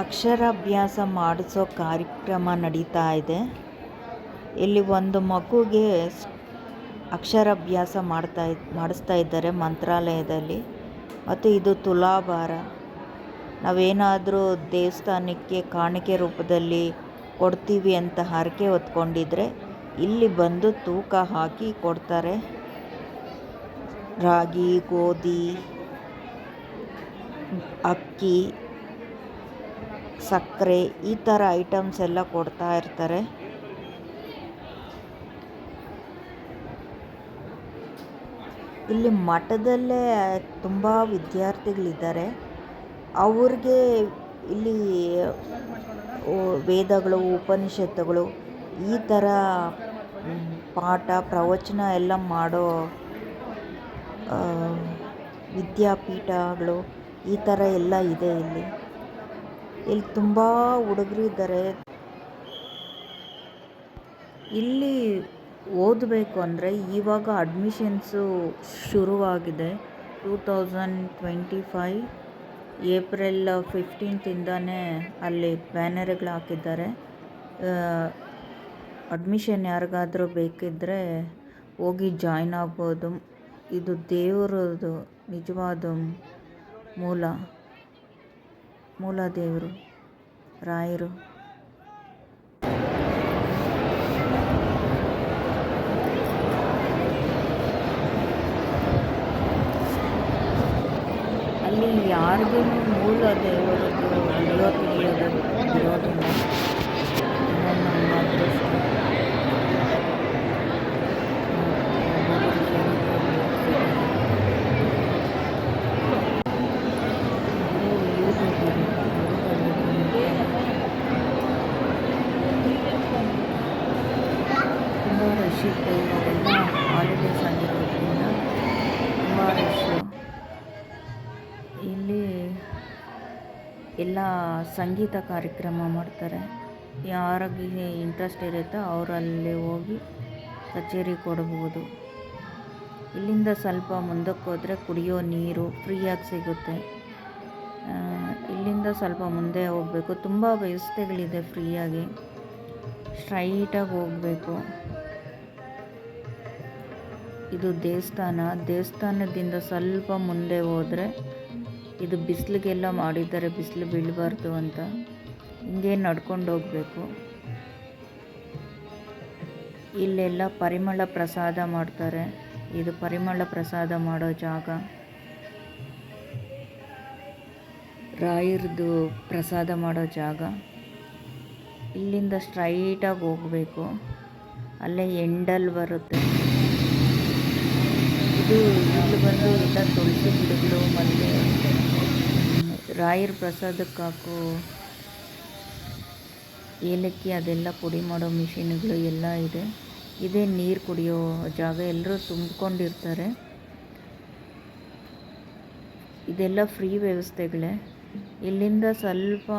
ಅಕ್ಷರಾಭ್ಯಾಸ ಮಾಡಿಸೋ ಕಾರ್ಯಕ್ರಮ ನಡೀತಾ ಇದೆ. ಇಲ್ಲಿ ಒಂದು ಮಗುಗೆ ಅಕ್ಷರಾಭ್ಯಾಸ ಮಾಡ್ತಾ ಮಾಡಿಸ್ತಾ ಇದ್ದಾರೆ ಮಂತ್ರಾಲಯದಲ್ಲಿ. ಮತ್ತು ಇದು ತುಲಾಭಾರ. ನಾವೇನಾದರೂ ದೇವಸ್ಥಾನಕ್ಕೆ ಕಾಣಿಕೆ ರೂಪದಲ್ಲಿ ಕೊಡ್ತೀವಿ ಅಂತ ಹರಕೆ ಹೊತ್ಕೊಂಡಿದ್ರೆ ಇಲ್ಲಿ ಬಂದು ತೂಕ ಹಾಕಿ ಕೊಡ್ತಾರೆ. ರಾಗಿ, ಗೋಧಿ, ಅಕ್ಕಿ ಸಕ್ಕರೆ, ಈ ಥರ ಐಟಮ್ಸ್ ಎಲ್ಲ ಕೊಡ್ತಾ ಇರ್ತಾರೆ. ಇಲ್ಲಿ ಮಠದಲ್ಲೇ ತುಂಬ ವಿದ್ಯಾರ್ಥಿಗಳಿದ್ದಾರೆ. ಅವ್ರಿಗೆ ಇಲ್ಲಿ ವೇದಗಳು, ಉಪನಿಷತ್ತುಗಳು, ಈ ಥರ ಪಾಠ, ಪ್ರವಚನ ಎಲ್ಲ ಮಾಡೋ ವಿದ್ಯಾಪೀಠಗಳು ಈ ಥರ ಎಲ್ಲ ಇದೆ ಇಲ್ಲಿ. ಇಲ್ಲಿ ತುಂಬ ಹುಡುಗರು ಇದ್ದಾರೆ. ಇಲ್ಲಿ ಓದಬೇಕು ಅಂದರೆ ಇವಾಗ ಅಡ್ಮಿಷನ್ಸು ಶುರುವಾಗಿದೆ. Two thousand twenty five April ಫಿಫ್ಟೀನ್ತಿಂದನೇ ಅಲ್ಲಿ ಬ್ಯಾನರ್ಗಳು ಹಾಕಿದ್ದಾರೆ. ಅಡ್ಮಿಷನ್ ಯಾರಿಗಾದರೂ ಬೇಕಿದ್ದರೆ ಹೋಗಿ ಜಾಯ್ನ್ ಆಗ್ಬೋದು. ಇದು ದೇವರದು ನಿಜವಾದ ಮೂಲ. ಮೂಲ ದೇವರು ರಾಯರು. ಅಲ್ಲಿ ಯಾರಿಗೂ ಮೂಲ ದೇವರದ್ದು ಇರೋದಿಲ್ಲ. ಎಲ್ಲ ಸಂಗೀತ ಕಾರ್ಯಕ್ರಮ ಮಾಡ್ತಾರೆ. ಯಾರಿಗೆ ಇಂಟ್ರೆಸ್ಟ್ ಇರುತ್ತೋ, ಅವರಲ್ಲಿ ಹೋಗಿ ಕಚೇರಿ ಕೊಡ್ಬೋದು. ಇಲ್ಲಿಂದ ಸ್ವಲ್ಪ ಮುಂದಕ್ಕೆ ಹೋದರೆ ಕುಡಿಯೋ ನೀರು ಫ್ರೀಯಾಗಿ ಸಿಗುತ್ತೆ. ಇಲ್ಲಿಂದ ಸ್ವಲ್ಪ ಮುಂದೆ ಹೋಗಬೇಕು. ತುಂಬ ವ್ಯವಸ್ಥೆಗಳಿದೆ ಫ್ರೀಯಾಗಿ. ಸ್ಟ್ರೈಟಾಗಿ ಹೋಗಬೇಕು. ಇದು ದೇವಸ್ಥಾನ. ದೇವಸ್ಥಾನದಿಂದ ಸ್ವಲ್ಪ ಮುಂದೆ ಹೋದರೆ ಇದು ಬಿಸಿಲಿಗೆಲ್ಲ ಮಾಡಿದ್ದಾರೆ, ಬಿಸಿಲು ಬೀಳಬಾರ್ದು ಅಂತ. ಹಿಂಗೆ ನಡ್ಕೊಂಡು ಹೋಗಬೇಕು. ಇಲ್ಲೆಲ್ಲ ಪರಿಮಳ ಪ್ರಸಾದ ಮಾಡ್ತಾರೆ. ಇದು ಪರಿಮಳ ಪ್ರಸಾದ ಮಾಡೋ ಜಾಗ. ರಾಯರದು ಪ್ರಸಾದ ಮಾಡೋ ಜಾಗ. ಇಲ್ಲಿಂದ ಸ್ಟ್ರೈಟಾಗಿ ಹೋಗಬೇಕು. ಅಲ್ಲೇ ಎಂಡಲ್ ಬರುತ್ತೆ. ಇದು ಇಲ್ಲಿ ಬಂದು ಎಲ್ಲ ತುಳಸಿ ಗಿಡಗಳು ಮತ್ತು ರಾಯರ ಪ್ರಸಾದಕ್ಕೆ ಹಾಕೋ ಏಲಕ್ಕಿ ಅದೆಲ್ಲ ಪುಡಿ ಮಾಡೋ ಮಿಷಿನ್ಗಳು ಎಲ್ಲ ಇದೆ. ಇದೇ ನೀರು ಕುಡಿಯೋ ಜಾಗ. ಎಲ್ಲರೂ ತುಂಬಿಕೊಂಡಿರ್ತಾರೆ. ಇದೆಲ್ಲ ಫ್ರೀ ವ್ಯವಸ್ಥೆಗಳೇ. ಇಲ್ಲಿಂದ ಸ್ವಲ್ಪ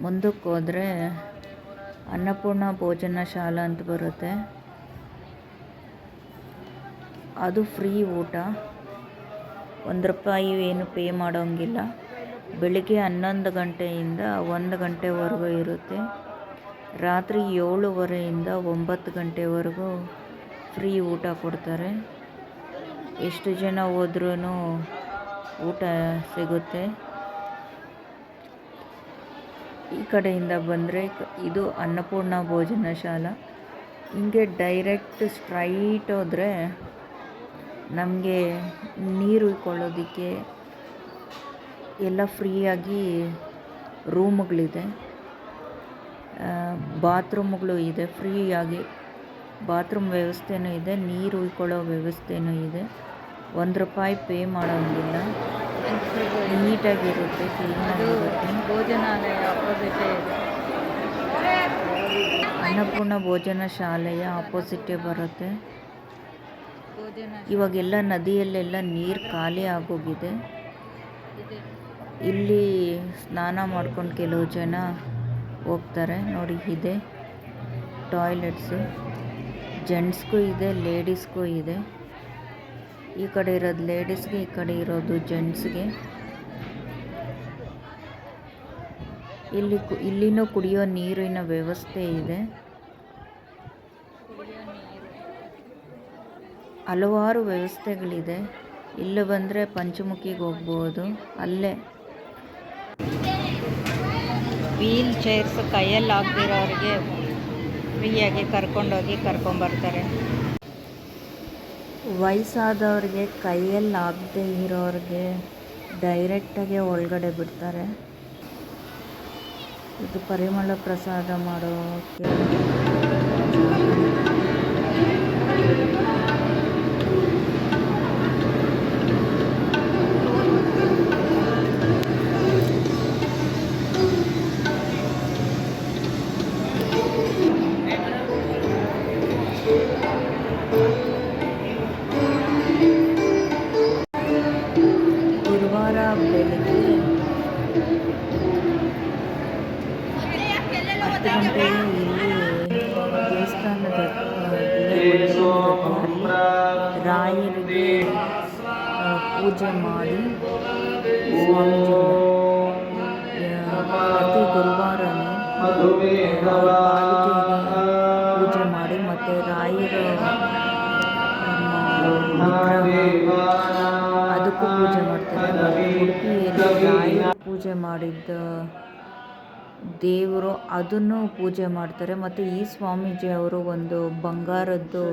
ಮುಂದಕ್ಕೆ ಹೋದರೆ ಅನ್ನಪೂರ್ಣ ಭೋಜನ ಶಾಲಾ ಅಂತ ಬರುತ್ತೆ. ಅದು ಫ್ರೀ ಊಟ. ಒಂದು ರೂಪಾಯಿ ಏನು ಪೇ ಮಾಡೋಂಗಿಲ್ಲ. ಬೆಳಿಗ್ಗೆ ಹನ್ನೊಂದು ಗಂಟೆಯಿಂದ ಒಂದು ಗಂಟೆವರೆಗೂ ಇರುತ್ತೆ. ರಾತ್ರಿ ಏಳುವರೆಯಿಂದ ಒಂಬತ್ತು ಗಂಟೆವರೆಗೂ ಫ್ರೀ ಊಟ ಕೊಡ್ತಾರೆ. ಎಷ್ಟು ಜನ ಹೋದ್ರೂ ಊಟ ಸಿಗುತ್ತೆ. ಈ ಕಡೆಯಿಂದ ಬಂದರೆ ಇದು ಅನ್ನಪೂರ್ಣ ಭೋಜನ ಶಾಲಾ ಹಿಂಗೆ ಡೈರೆಕ್ಟ್ ಸ್ಟ್ರೈಟ್ ಹೋದರೆ ನಮಗೆ ನೀರು ಉಳ್ಕೊಳ್ಳೋದಕ್ಕೆ ಎಲ್ಲ ಫ್ರೀಯಾಗಿ ರೂಮ್ಗಳಿದೆ. ಬಾತ್ರೂಮ್ಗಳು ಇದೆ ಫ್ರೀಯಾಗಿ ಬಾತ್ರೂಮ್ ವ್ಯವಸ್ಥೆನೂ ಇದೆ ನೀರು ಉಳ್ಕೊಳ್ಳೋ ವ್ಯವಸ್ಥೆನೂ ಇದೆ. ಒಂದು ರೂಪಾಯಿ ಪೇ ಮಾಡೋಂಗಿಲ್ಲ ನೀಟಾಗಿರುತ್ತೆ ಕ್ಲೀನಾಗಿರುತ್ತೆ ಭೋಜನಾಲಯ ಅಪೋಸಿಟ್ ಅನ್ನಪೂರ್ಣ ಭೋಜನ ಶಾಲೆಯ ಆಪೋಸಿಟೇ ಬರುತ್ತೆ. ಇವಾಗೆಲ್ಲ ನದಿಯಲ್ಲೆಲ್ಲ ನೀರು ಖಾಲಿ ಆಗೋಗಿದೆ. ಇಲ್ಲಿ ಸ್ನಾನ ಮಾಡ್ಕೊಂಡು ಕೆಲವು ಜನ ಹೋಗ್ತಾರೆ. ನೋಡಿ, ಇದೆ ಟಾಯ್ಲೆಟ್ಸು. ಜೆಂಟ್ಸ್ಗೂ ಇದೆ, ಲೇಡೀಸ್ಗೂ ಇದೆ. ಈ ಕಡೆ ಇರೋದು ಲೇಡೀಸ್ಗೆ, ಈ ಕಡೆ ಇರೋದು ಜೆಂಟ್ಸ್ಗೆ. ಇಲ್ಲಿ ಇಲ್ಲಿನೂ ಕುಡಿಯೋ ನೀರಿನ ವ್ಯವಸ್ಥೆ ಇದೆ ಕುಡಿಯೋ ನೀರು ಹಲವಾರು ವ್ಯವಸ್ಥೆಗಳಿದೆ. ಇಲ್ಲಿ ಬಂದರೆ ಪಂಚಮುಖಿಗೆ ಹೋಗ್ಬೋದು. ಅಲ್ಲೇ. ವೀಲ್ ಚೇರ್ಸ್ ಕೈಯಲ್ಲಿ ಆಗದಿರೋರಿಗೆ ಫ್ರೀಯಾಗಿ ಕರ್ಕೊಂಡೋಗಿ ಕರ್ಕೊಂಬರ್ತಾರೆ. ವಯಸ್ಸಾದವ್ರಿಗೆ ಕೈಯಲ್ಲಿ ಆಗದೆ ಇರೋರಿಗೆ ಡೈರೆಕ್ಟಾಗಿ ಒಳಗಡೆ ಬಿಡ್ತಾರೆ. ಇದು ಪರಿಮಳ ಪ್ರಸಾದ ಮಾಡೋಕ್ಕೆ ಗುರುವಾರ ಬೆಳಗ್ಗೆ ಹತ್ತು ಗಂಟೆಗೆ ಇಲ್ಲಿ ದೇವಸ್ಥಾನದ ಅಲ್ಲಿ ರಾಯರಿಗೆ ಆ, ಪೂಜೆ ಮಾಡಿ ಸ್ವಾಮೀಜಿಗಳು ಪೂಜೆ ಮಾಡಿದ್ದ ದೇವರು ಅದನ್ನು ಪೂಜೆ ಮಾಡ್ತಾರೆ. ಮತ್ತು ಈ ಸ್ವಾಮೀಜಿ ಅವರು ಒಂದು ಬಂಗಾರದ್ದು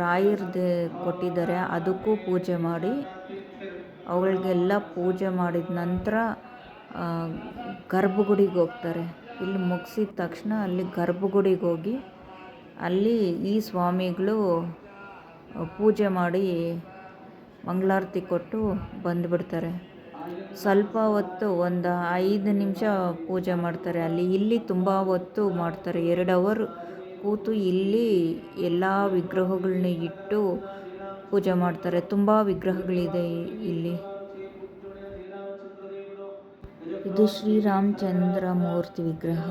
ರಾಯರ್ದು ಕೊಟ್ಟಿದ್ದಾರೆ. ಅದಕ್ಕೂ ಪೂಜೆ ಮಾಡಿ ಅವುಗಳಿಗೆಲ್ಲ ಪೂಜೆ ಮಾಡಿದ ನಂತರ ಗರ್ಭಗುಡಿಗೆ ಹೋಗ್ತಾರೆ. ಇಲ್ಲಿ ಮುಗಿಸಿದ ತಕ್ಷಣ ಅಲ್ಲಿ ಗರ್ಭಗುಡಿಗೆ ಹೋಗಿ, ಅಲ್ಲಿ ಈ ಸ್ವಾಮಿಗಳು ಪೂಜೆ ಮಾಡಿ ಮಂಗಳಾರತಿ ಕೊಟ್ಟು ಬಂದುಬಿಡ್ತಾರೆ. ಸ್ವಲ್ಪ ಹೊತ್ತು, ಒಂದು ಐದು ನಿಮಿಷ ಪೂಜೆ ಮಾಡ್ತಾರೆ. ಅಲ್ಲಿ ಇಲ್ಲಿ ತುಂಬ ಹೊತ್ತು ಮಾಡ್ತಾರೆ. ಎರಡು ಅವರ್ ಕೂತು ಇಲ್ಲಿ ಎಲ್ಲ ವಿಗ್ರಹಗಳನ್ನ ಇಟ್ಟು ಪೂಜೆ ಮಾಡ್ತಾರೆ. ತುಂಬ ವಿಗ್ರಹಗಳಿದೆ ಇಲ್ಲಿ. ಇದು ಶ್ರೀರಾಮಚಂದ್ರ ಮೂರ್ತಿ ವಿಗ್ರಹ.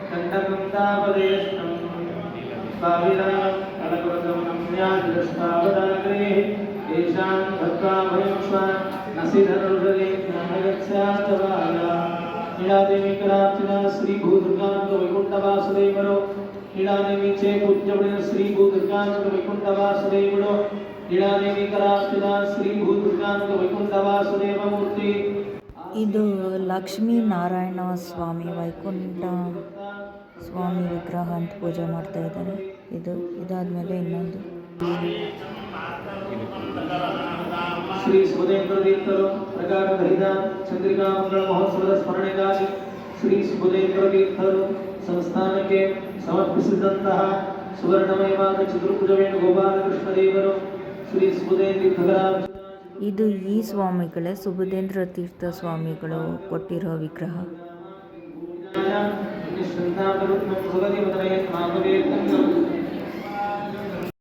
कण्डकं तापदेष्टम् स्वामिनां कनकवतं नम्यादृष्टावदाग्रे तेषां भक्त्वा वयं स्व नसिधनुषदे ज्ञानगत्स्यास्तवाय नीलादेवी करार्चना श्री भूदुर्गांत वैकुण्ठवासुदेवरो नीलादेवीचे पूज्यपडिन श्री भूदुर्गांत वैकुण्ठवासुदेवरो नीलादेवी करार्चना श्री भूदुर्गांत वैकुण्ठवासुदेवमूर्ति ಇದು ಲಕ್ಷ್ಮೀ ನಾರಾಯಣ ಸ್ವಾಮಿ ವೈಕುಂಠ ಸ್ವಾಮಿ ವಿಗ್ರಹ ಅಂತ ಪೂಜೆ ಮಾಡ್ತಾ ಇದ್ದಾರೆ. ಇದು ಇದಾದ್ಮೇಲೆ ಇನ್ನೊಂದು. ಶ್ರೀ ಸುಬುಧೇಂದ್ರ ತೀರ್ಥರು ಪ್ರಕಾರ ಹರಿದ ಚಂದ್ರಿಕಾ ಮಂಗಳ ಮಹೋತ್ಸವದ ಸ್ಮರಣೆಗಾಗಿ ಶ್ರೀ ಸುಬುಧೇಂದ್ರ ತೀರ್ಥರು ಸಂಸ್ಥಾನಕ್ಕೆ ಸಮರ್ಪಿಸಿದಂತಹ ಸುವರ್ಣಮಯವಾದ ಚತುರ್ಭುಜ ಗೋಪಾಲಕೃಷ್ಣ ದೇವರು ಶ್ರೀ ಸುಬುಧೇಂದ್ರ ತೀರ್ಥರ ಇದು ಈ ಸ್ವಾಮಿಗಳೇ ಸುಬುಧೇಂದ್ರ ತೀರ್ಥ ಸ್ವಾಮಿಗಳು ಕೊಟ್ಟಿರೋ ವಿಗ್ರಹ. الاستمتاع بالركن الفضل ودرجة مع ذرية